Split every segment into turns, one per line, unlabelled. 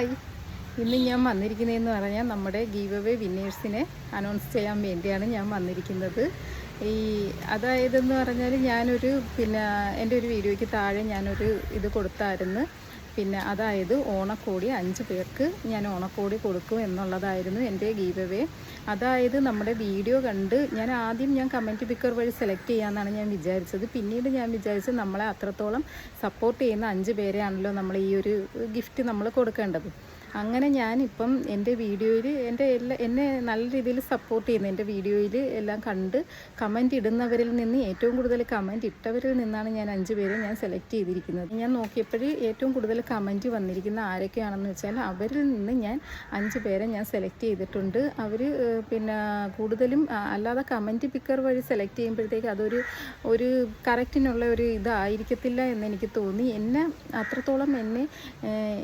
Hi. ഇന്ന് ഞാൻ വന്നിരിക്കുന്നതെന്ന് പറഞ്ഞാൽ നമ്മുടെ ഗീവ് അവേ വിന്നേഴ്സിനെ അനൗൺസ് ചെയ്യാൻ വേണ്ടിയാണ് ഞാൻ വന്നിരിക്കുന്നത്. ഈ അതായതെന്ന് പറഞ്ഞാൽ ഞാനൊരു പിന്നെ എന്റെ ഒരു വീഡിയോയ്ക്ക് താഴെ ഞാനൊരു ഇത് കൊടുത്തായിരുന്നു. പിന്നെ അതായത് ഓണക്കോടി അഞ്ച് പേർക്ക് ഞാൻ ഓണക്കോടി കൊടുക്കും എന്നുള്ളതായിരുന്നു എന്റെ ഗീവവേ. അതായത് നമ്മുടെ വീഡിയോ കണ്ട് ഞാൻ ആദ്യം ഞാൻ കമന്റ് പിക്കർ വഴി സെലക്ട് ചെയ്യാമെന്നാണ് ഞാൻ വിചാരിച്ചത്. പിന്നീട് ഞാൻ വിചാരിച്ചത് നമ്മളെ അത്രത്തോളം സപ്പോർട്ട് ചെയ്യുന്ന അഞ്ച് പേരെയാണല്ലോ നമ്മൾ ഈ ഒരു ഗിഫ്റ്റ് നമ്മൾ കൊടുക്കേണ്ടത്. അങ്ങനെ ഞാനിപ്പം എന്റെ വീഡിയോയിൽ എന്റെ എല്ലാ എന്നെ നല്ല രീതിയിൽ സപ്പോർട്ട് ചെയ്യുന്ന. എന്റെ വീഡിയോയിൽ എല്ലാം കണ്ട് കമന്റ് ഇടുന്നവരിൽ നിന്ന് ഏറ്റവും കൂടുതൽ കമന്റ് ഇട്ടവരിൽ നിന്നാണ് ഞാൻ അഞ്ച് പേരെ ഞാൻ സെലക്ട് ചെയ്തിരിക്കുന്നത്. ഞാൻ നോക്കിയപ്പോൾ ഏറ്റവും കൂടുതൽ കമന്റ് വന്നിരിക്കുന്ന ആരൊക്കെയാണെന്ന് വെച്ചാൽ അവരിൽ നിന്ന് ഞാൻ അഞ്ച് പേരെ ഞാൻ സെലക്ട് ചെയ്തിട്ടുണ്ട്. അവർ പിന്നെ കൂടുതലും അല്ലാതെ കമന്റ് പിക്കർ വഴി സെലക്ട് ചെയ്യുമ്പോഴത്തേക്ക് അതൊരു ഒരു കറക്റ്റിനുള്ള ഒരു ഇതായിരിക്കത്തില്ല എന്ന് എനിക്ക് തോന്നി. എന്നെ അത്രത്തോളം എന്നെ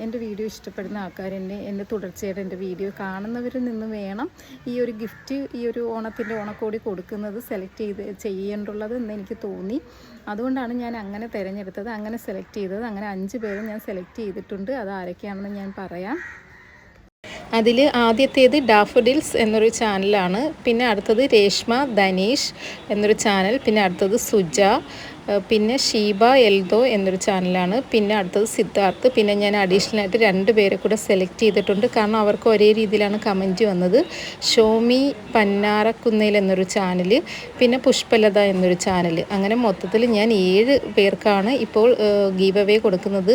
എന്റെ വീഡിയോ ഇഷ്ടപ്പെടുന്ന ആൾക്കാർ എന്നെ എന്റെ തുടർച്ചയായിട്ട് എന്റെ വീഡിയോ കാണുന്നവരിൽ നിന്ന് വേണം ഈ ഒരു ഗിഫ്റ്റ് ഈ ഒരു ഓണത്തിന്റെ ഓണക്കോടി കൊടുക്കുന്നത് സെലക്ട് ചെയ്ത് ചെയ്യേണ്ടുള്ളത് എന്ന് എനിക്ക് തോന്നി. അതുകൊണ്ടാണ് ഞാൻ അങ്ങനെ തിരഞ്ഞെടുത്തത് അങ്ങനെ സെലക്ട് ചെയ്തത്. അങ്ങനെ അഞ്ച് പേരും ഞാൻ സെലക്ട് ചെയ്തിട്ടുണ്ട്. അത് ആരൊക്കെയാണെന്ന് ഞാൻ പറയാം. അതിൽ ആദ്യത്തേത് ഡാഫഡിൽസ് എന്നൊരു ചാനലാണ് പിന്നെ അടുത്തത് രേഷ്മ ധനീഷ് എന്നൊരു ചാനൽ പിന്നെ അടുത്തത് സുജ പിന്നെ ഷീബ എൽദോ എന്നൊരു ചാനലാണ്. പിന്നെ അടുത്തത് സിദ്ധാർത്ഥ്. പിന്നെ ഞാൻ അഡീഷണൽ ആയിട്ട് രണ്ട് പേരെ കൂടെ സെലക്ട് ചെയ്തിട്ടുണ്ട്. കാരണം അവർക്ക് ഒരേ രീതിയിലാണ് കമന്റ് വന്നത്. ഷോമി പന്നാറക്കുന്നേൽ എന്നൊരു ചാനൽ പിന്നെ പുഷ്പലത എന്നൊരു ചാനൽ അങ്ങനെ മൊത്തത്തിൽ ഞാൻ ഏഴ് പേർക്കാണ് ഇപ്പോൾ ഗീവ് അവേ കൊടുക്കുന്നത്.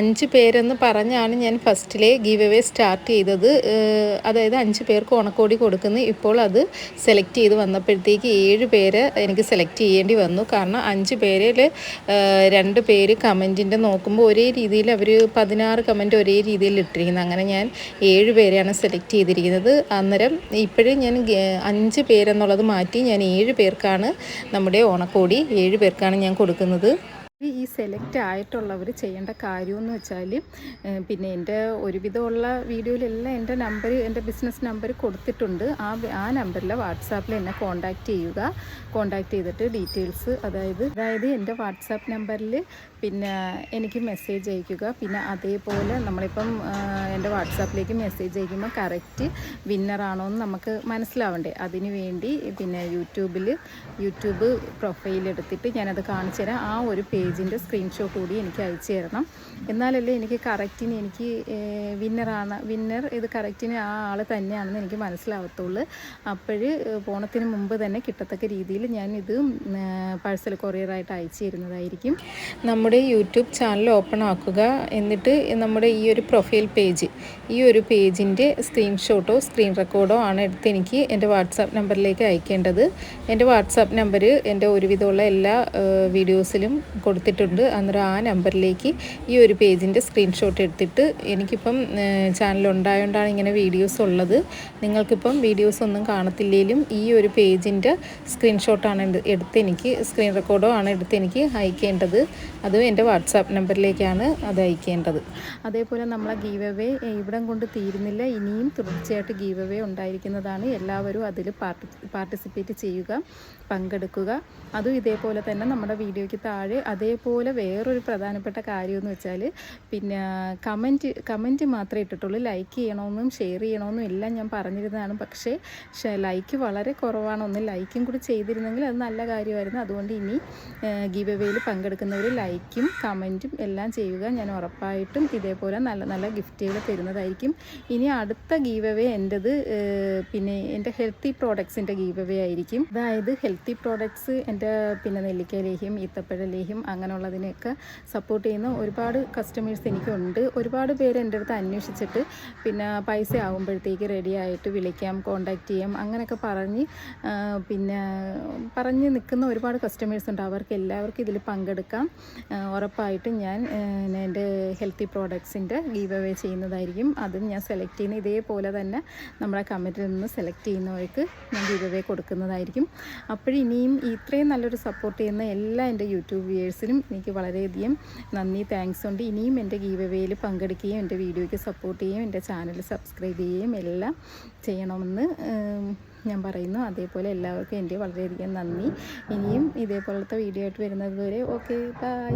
അഞ്ച് പേരെന്ന് പറഞ്ഞാണ് ഞാൻ ഫസ്റ്റിലെ ഗീവ് അവേ സ്റ്റാർട്ട് ചെയ്തത്. അതായത് അഞ്ച് പേർക്ക് ഓണക്കോടി കൊടുക്കുന്നു. ഇപ്പോൾ അത് സെലക്ട് ചെയ്ത് വന്നപ്പോഴത്തേക്ക് ഏഴ് പേര് എനിക്ക് സെലക്ട് ചെയ്യേണ്ടി വന്നു. കാരണം അഞ്ച് പേരിൽ രണ്ട് പേര് കമന്റിന്റെ നോക്കുമ്പോൾ ഒരേ രീതിയിൽ അവർ പതിനാറ് കമന്റ് ഒരേ രീതിയിൽ ഇട്ടിരിക്കുന്നത് അങ്ങനെ ഞാൻ ഏഴ് പേരെയാണ് സെലക്ട് ചെയ്തിരിക്കുന്നത്. അന്നേരം ഇപ്പോഴും ഞാൻ അഞ്ച് പേരെന്നുള്ളത് മാറ്റി ഞാൻ ഏഴ് പേർക്കാണ് നമ്മുടെ ഓണക്കോടി ഏഴ് പേർക്കാണ് ഞാൻ കൊടുക്കുന്നത്. ഈ സെലക്ട് ആയിട്ടുള്ളവർ ചെയ്യേണ്ട കാര്യമെന്ന് വെച്ചാൽ പിന്നെ എന്റെ ഒരുവിധമുള്ള വീഡിയോയിലെല്ലാം എന്റെ നമ്പർ എന്റെ ബിസിനസ് നമ്പർ കൊടുത്തിട്ടുണ്ട്. ആ ആ നമ്പറിൽ വാട്സാപ്പിൽ എന്നെ കോൺടാക്റ്റ് ചെയ്യുക. കോൺടാക്റ്റ് ചെയ്തിട്ട് ഡീറ്റെയിൽസ് അതായത് അതായത് എന്റെ വാട്സാപ്പ് നമ്പറിൽ പിന്നെ എനിക്ക് മെസ്സേജ് അയക്കുക. പിന്നെ അതേപോലെ നമ്മളിപ്പം എന്റെ വാട്സാപ്പിലേക്ക് മെസ്സേജ് അയക്കുമ്പോൾ കറക്റ്റ് വിന്നറാണോ എന്ന് നമുക്ക് മനസ്സിലാവണ്ടേ. അതിന് വേണ്ടി പിന്നെ യൂട്യൂബിൽ യൂട്യൂബ് പ്രൊഫൈൽ എടുത്തിട്ട് ഞാനത് കാണിച്ചു തരാം ആ ഒരു പേജിന്റെ സ്ക്രീൻഷോട്ട് കൂടി എനിക്ക് അയച്ചു തരണം. എന്നാലല്ലേ എനിക്ക് കറക്റ്റിന് എനിക്ക് വിന്നറാണ് വിന്നർ ഇത് കറക്റ്റിന് ആ ആൾ തന്നെയാണെന്ന് എനിക്ക് മനസ്സിലാവത്തുള്ളൂ. അപ്പോഴ് പോണത്തിന് മുമ്പ് തന്നെ കിട്ടത്തക്ക രീതിയിൽ ഞാൻ ഇത് പാഴ്സൽ കൊറിയറായിട്ട് അയച്ചു തരുന്നതായിരിക്കും. നമ്മുടെ യൂട്യൂബ് ചാനൽ ഓപ്പൺ ആക്കുക എന്നിട്ട് നമ്മുടെ ഈ ഒരു പ്രൊഫൈൽ പേജ് ഈ ഒരു പേജിന്റെ സ്ക്രീൻഷോട്ടോ സ്ക്രീൻ റെക്കോർഡോ ആണ് എടുത്ത് എനിക്ക് എന്റെ വാട്സാപ്പ് നമ്പറിലേക്ക് അയക്കേണ്ടത്. എന്റെ വാട്സാപ്പ് നമ്പർ എന്റെ ഒരുവിധമുള്ള എല്ലാ വീഡിയോസിലും കൊടുത്തിട്ടുണ്ട്. അന്നേരം ആ നമ്പറിലേക്ക് ഈ ഒരു പേജിന്റെ സ്ക്രീൻഷോട്ട് എടുത്തിട്ട് എനിക്കിപ്പം ചാനൽ ഉണ്ടായതുകൊണ്ടാണ് ഇങ്ങനെ വീഡിയോസ് ഉള്ളത്. നിങ്ങൾക്കിപ്പം വീഡിയോസ് ഒന്നും കാണത്തില്ലെങ്കിലും ഈ ഒരു പേജിന്റെ സ്ക്രീൻഷോട്ടാണ് എടു- എടുത്ത് എനിക്ക് സ്ക്രീൻ റെക്കോർഡോ ആണ് എടുത്ത് എനിക്ക് അയക്കേണ്ടത്. അതും എന്റെ വാട്സാപ്പ് നമ്പറിലേക്കാണ് അത് അയക്കേണ്ടത്. അതേപോലെ നമ്മളെ ഗീവ് അവേ ഇവിടം കൊണ്ട് തീരുന്നില്ല. ഇനിയും തുടർച്ചയായിട്ട് ഗീവ് അവേ ഉണ്ടായിരിക്കുന്നതാണ്. എല്ലാവരും അതിൽ പാർട്ടി പാർട്ടിസിപ്പേറ്റ് ചെയ്യുക പങ്കെടുക്കുക. അതും ഇതേപോലെ തന്നെ നമ്മുടെ വീഡിയോയ്ക്ക് താഴെ അതേപോലെ വേറൊരു പ്രധാനപ്പെട്ട കാര്യമെന്ന് വെച്ചാൽ പിന്നെ കമന്റ് കമന്റ് മാത്രമേ ഇട്ടിട്ടുള്ളൂ. ലൈക്ക് ചെയ്യണമെന്നും ഷെയർ ചെയ്യണമെന്നും എല്ലാം ഞാൻ പറഞ്ഞിരുന്നതാണ്. പക്ഷേ ലൈക്ക് വളരെ കുറവാണ്. ഒന്ന് ലൈക്കും കൂടി ചെയ്തിരുന്നെങ്കിൽ അത് നല്ല കാര്യമായിരുന്നു. അതുകൊണ്ട് ഇനി ഗീവ് അവേയിൽ പങ്കെടുക്കുന്നവർ ലൈക്കും കമന്റും എല്ലാം ചെയ്യുക. ഞാൻ ഉറപ്പായിട്ടും ഇതേപോലെ നല്ല നല്ല ഗിഫ്റ്റുകൾ തരുന്നതായിരിക്കും. ഇനി അടുത്ത ഗീവ് എവേ എന്റെത് പിന്നെ എന്റെ ഹെൽത്തി പ്രോഡക്ട്സിന്റെ ഗീവ് എവേ ആയിരിക്കും. അതായത് ഹെൽത്തി പ്രോഡക്ട്സ് എന്റെ പിന്നെ നെല്ലിക്ക ലേഹ്യം ഈത്തപ്പഴ ലേഹ്യം അങ്ങനെയുള്ളതിനെയൊക്കെ സപ്പോർട്ട് ചെയ്യുന്ന ഒരുപാട് കസ്റ്റമേഴ്സ് എനിക്കുണ്ട്. ഒരുപാട് പേര് എന്റെ അടുത്ത് അന്വേഷിച്ചിട്ട് പിന്നെ പൈസ ആകുമ്പോഴത്തേക്ക് റെഡി ആയിട്ട് വിളിക്കാം കോണ്ടാക്ട് ചെയ്യാം അങ്ങനെയൊക്കെ പറഞ്ഞ് പിന്നെ പറഞ്ഞ് നിൽക്കുന്ന ഒരുപാട് കസ്റ്റമേഴ്സ് ഉണ്ട്. അവർക്ക് എല്ലാവർക്കും ഇതിൽ പങ്കെടുക്കാം. ഉറപ്പായിട്ടും ഞാൻ എന്റെ ഹെൽത്തി പ്രോഡക്ട്സിന്റെ ഗീവ് അവേ ചെയ്യുന്നതായിരിക്കും. അതും ഞാൻ സെലക്ട് ചെയ്യുന്ന ഇതേപോലെ തന്നെ നമ്മുടെ കമ്മിറ്റിയിൽ നിന്ന് സെലക്ട് ചെയ്യുന്നവർക്ക് ഞാൻ ഗീവ് അവേ കൊടുക്കുന്നതായിരിക്കും. അപ്പോഴിനിയും ഇത്രയും നല്ലൊരു സപ്പോർട്ട് ചെയ്യുന്ന എല്ലാ എന്റെ യൂട്യൂബ് വ്യൂവേഴ്സിനും എനിക്ക് വളരെയധികം നന്ദി താങ്ക്സ് ഉണ്ട്. ഇനിയും എന്റെ ഗീവവേയിൽ പങ്കെടുക്കുകയും എന്റെ വീഡിയോയ്ക്ക് സപ്പോർട്ട് ചെയ്യുകയും എന്റെ ചാനൽ സബ്സ്ക്രൈബ് ചെയ്യുകയും എല്ലാം ചെയ്യണമെന്ന് ഞാൻ പറയുന്നു. അതേപോലെ എല്ലാവർക്കും എന്റെ വളരെയധികം നന്ദി. ഇനിയും ഇതേപോലത്തെ വീഡിയോ ആയിട്ട് വരുന്നത് വരെ ഓക്കെ ബൈ